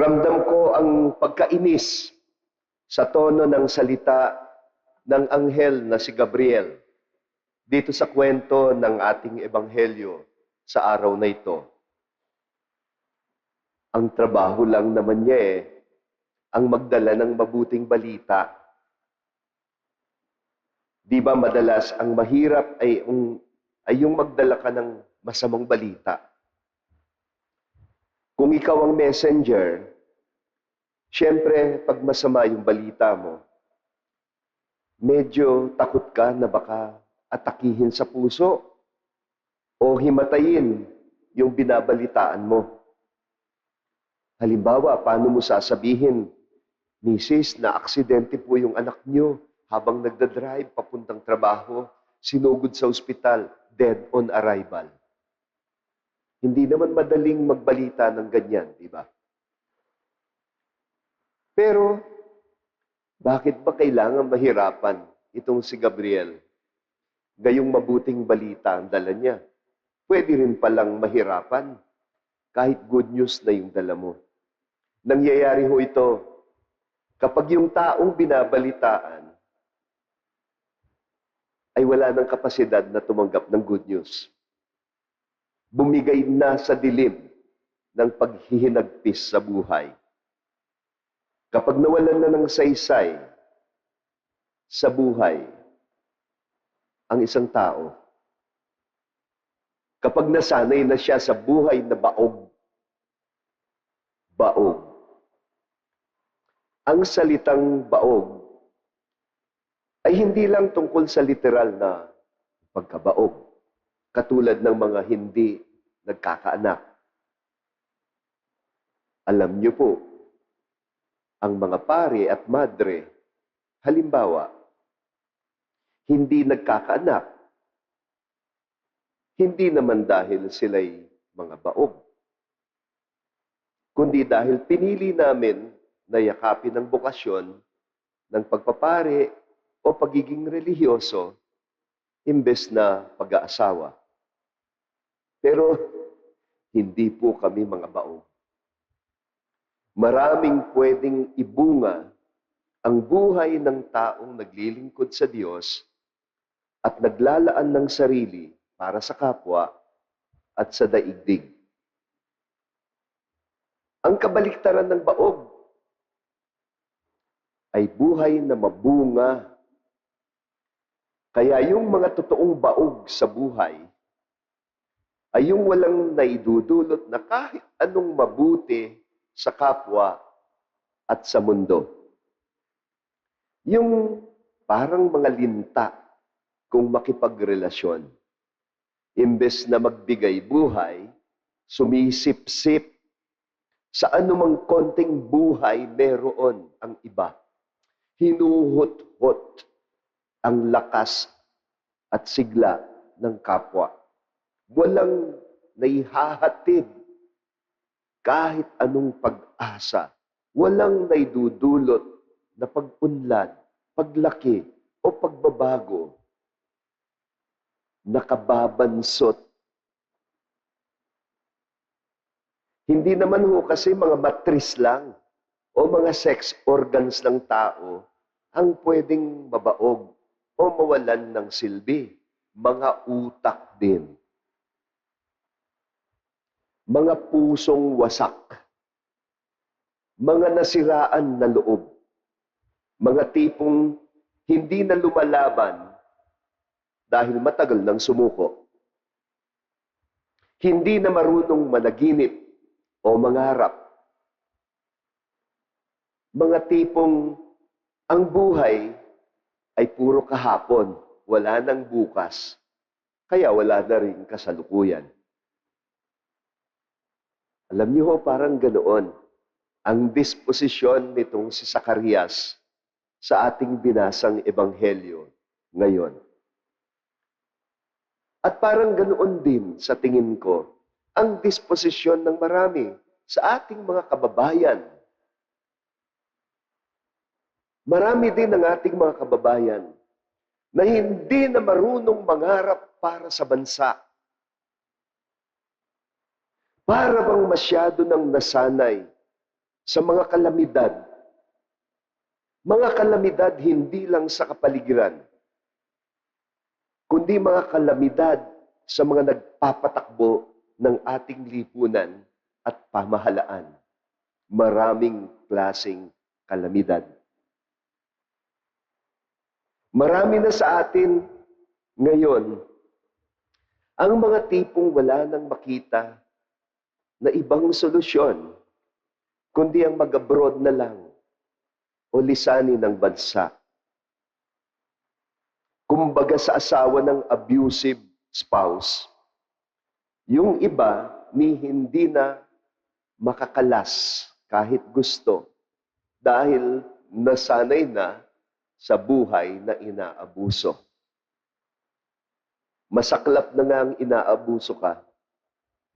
Ramdam ko ang pagkainis sa tono ng salita ng anghel na si Gabriel dito sa kwento ng ating ebanghelyo sa araw na ito. Ang trabaho lang naman niya eh, ang magdala ng mabuting balita. Di ba madalas ang mahirap ay, ang, ay yung magdala ka ng masamang balita? Kung ikaw ang messenger, syempre, pag masama yung balita mo, medyo takot ka na baka atakihin sa puso o himatayin yung binabalitaan mo. Halimbawa, paano mo sasabihin, Mrs., na aksidente po yung anak niyo habang nagdadrive papuntang trabaho, sinugod sa ospital, dead on arrival. Hindi naman madaling magbalita ng ganyan, di ba? Pero, bakit ba kailangan mahirapan itong si Gabriel? Gayong mabuting balita ang dala niya. Pwede rin palang mahirapan kahit good news na yung dala mo. Nangyayari ho ito kapag yung taong binabalitaan ay wala ng kapasidad na tumanggap ng good news bumigay na sa dilim ng paghihinagpis sa buhay. Kapag nawalan na ng saysay sa buhay ang isang tao, kapag nasanay na siya sa buhay na baog, baog, ang salitang baog ay hindi lang tungkol sa literal na pagkabaog katulad ng mga hindi nagkakaanak. Alam niyo po, ang mga pare at madre, halimbawa, hindi nagkakaanak. Hindi naman dahil sila'y mga baog, kundi dahil pinili namin na yakapin ang bukasyon ng pagpapare o pagiging relihiyoso imbes na pag-aasawa. Pero hindi po kami mga baog. Maraming pwedeng ibunga ang buhay ng taong naglilingkod sa Diyos at naglalaan ng sarili para sa kapwa at sa daigdig. Ang kabaliktaran ng baog ay buhay na mabunga. Kaya yung mga totoong baog sa buhay ay yung walang naidudulot na kahit anong mabuti sa kapwa at sa mundo. Yung parang mga linta kung makipagrelasyon. Imbes na magbigay buhay, sumisip-sip sa anumang konting buhay meron ang iba. Hinuhot-hot ang lakas at sigla ng kapwa walang naihahatid kahit anong pag-asa. Walang naidudulot na pag-unlad, paglaki, o pagbabago. Nakababansot. Hindi naman ho kasi mga matris lang o mga sex organs ng tao ang pwedeng mabaog o mawalan ng silbi. Mga utak din mga pusong wasak, mga nasiraan na loob, mga tipong hindi na lumalaban dahil matagal nang sumuko. Hindi na marunong managinip o mangarap. Mga tipong ang buhay ay puro kahapon, wala nang bukas, kaya wala na rin kasalukuyan. Alam niyo ho, parang ganoon ang disposisyon nitong si Sakarias sa ating binasang ebanghelyo ngayon. At parang ganoon din sa tingin ko ang disposisyon ng marami sa ating mga kababayan. Marami din ng ating mga kababayan na hindi na marunong mangarap para sa bansa para bang masyado nang nasanay sa mga kalamidad. Mga kalamidad hindi lang sa kapaligiran, kundi mga kalamidad sa mga nagpapatakbo ng ating lipunan at pamahalaan. Maraming klasing kalamidad. Marami na sa atin ngayon ang mga tipong wala nang makita na ibang solusyon, kundi ang mag-abroad na lang o lisanin ng bansa. Kumbaga sa asawa ng abusive spouse, yung iba ni hindi na makakalas kahit gusto dahil nasanay na sa buhay na inaabuso. Masaklap na nga ang inaabuso ka,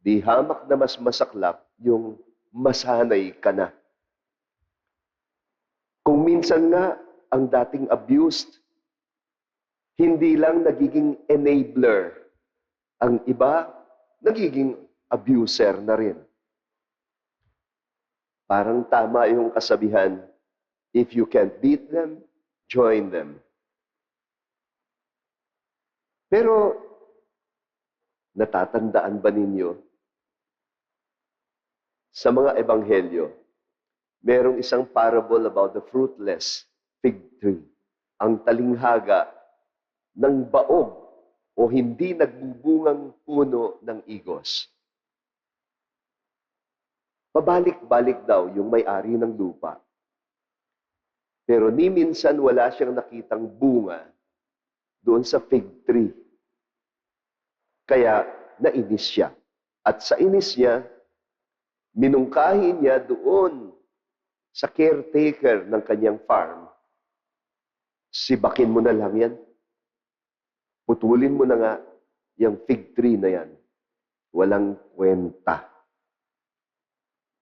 di hamak na mas masaklap yung masanay ka na. Kung minsan nga ang dating abused, hindi lang nagiging enabler. Ang iba, nagiging abuser na rin. Parang tama yung kasabihan, if you can't beat them, join them. Pero, natatandaan ba ninyo, sa mga ebanghelyo, merong isang parable about the fruitless fig tree. Ang talinghaga ng baog o hindi nagbubungang puno ng igos. Pabalik-balik daw yung may-ari ng lupa. Pero ni minsan wala siyang nakitang bunga doon sa fig tree. Kaya nainis siya. At sa inis niya, minungkahi niya doon sa caretaker ng kanyang farm, sibakin mo na lang yan. Putulin mo na nga yung fig tree na yan. Walang kwenta.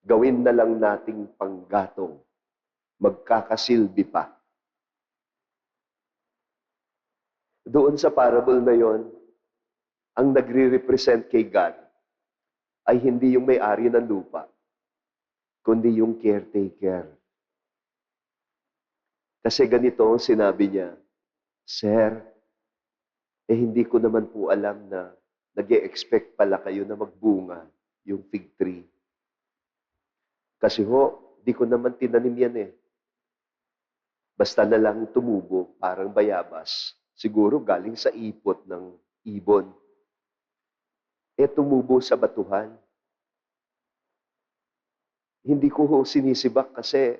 Gawin na lang nating panggatong. Magkakasilbi pa. Doon sa parable na yon, ang nagre-represent kay God ay hindi yung may-ari ng lupa, kundi yung caretaker. Kasi ganito ang sinabi niya, Sir, eh hindi ko naman po alam na nag expect pala kayo na magbunga yung fig tree. Kasi ho, di ko naman tinanim yan eh. Basta na lang tumubo, parang bayabas. Siguro galing sa ipot ng ibon. Eh tumubo sa batuhan. Hindi ko ho sinisibak kasi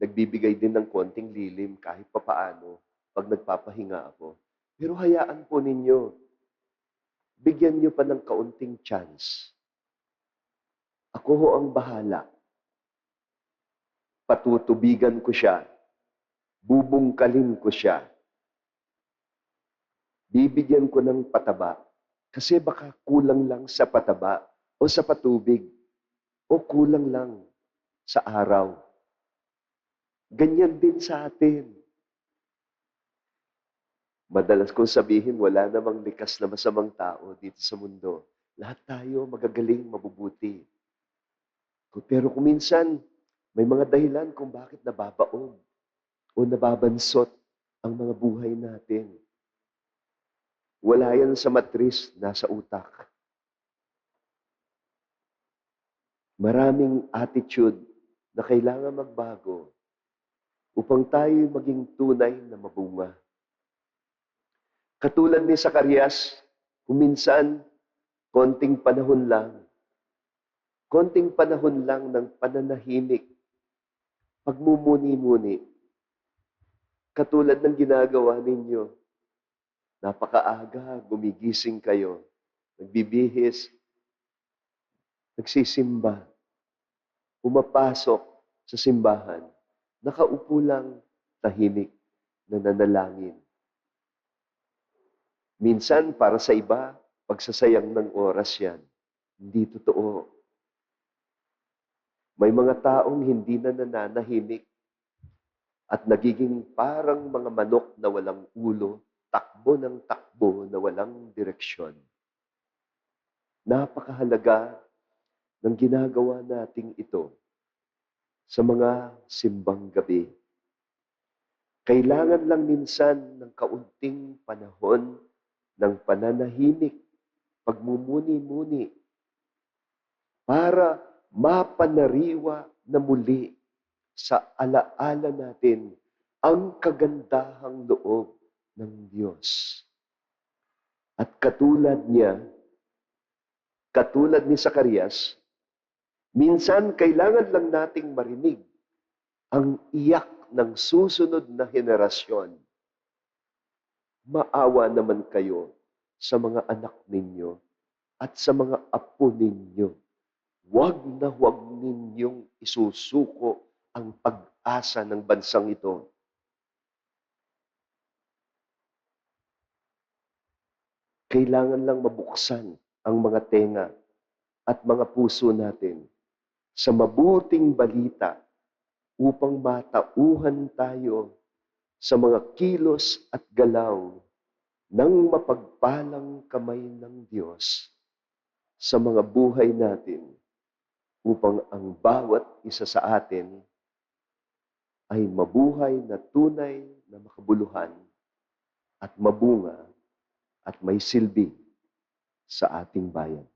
nagbibigay din ng konting lilim kahit papaano pag nagpapahinga ako. Pero hayaan po ninyo, bigyan nyo pa ng kaunting chance. Ako ho ang bahala. Patutubigan ko siya. Bubungkalin ko siya. Bibigyan ko ng pataba. Kasi baka kulang lang sa pataba o sa patubig o kulang lang sa araw. Ganyan din sa atin. Madalas kong sabihin, wala namang likas na masamang tao dito sa mundo. Lahat tayo magagaling, mabubuti. Pero kung minsan, may mga dahilan kung bakit nababaog o nababansot ang mga buhay natin. Wala yan sa matris, nasa utak. Maraming attitude na kailangan magbago upang tayo maging tunay na mabunga. Katulad ni Sakarias, kuminsan, konting panahon lang, konting panahon lang ng pananahimik, pagmumuni-muni, katulad ng ginagawa ninyo, napakaaga, gumigising kayo, nagbibihis, nagsisimba, pumapasok sa simbahan, nakaupo lang tahimik na nanalangin. Minsan, para sa iba, pagsasayang ng oras yan. Hindi totoo. May mga taong hindi na nananahimik at nagiging parang mga manok na walang ulo, takbo ng takbo na walang direksyon. Napakahalaga ng ginagawa nating ito sa mga simbang gabi. Kailangan lang minsan ng kaunting panahon ng pananahimik, pagmumuni-muni, para mapanariwa na muli sa alaala natin ang kagandahang loob ng Diyos. At katulad niya, katulad ni Sakarias, minsan kailangan lang nating marinig ang iyak ng susunod na henerasyon. Maawa naman kayo sa mga anak ninyo at sa mga apo ninyo. Huwag na huwag ninyong isusuko ang pag-asa ng bansang ito. Kailangan lang mabuksan ang mga tenga at mga puso natin sa mabuting balita upang matauhan tayo sa mga kilos at galaw ng mapagpalang kamay ng Diyos sa mga buhay natin upang ang bawat isa sa atin ay mabuhay na tunay na makabuluhan at mabunga at may silbi sa ating bayan.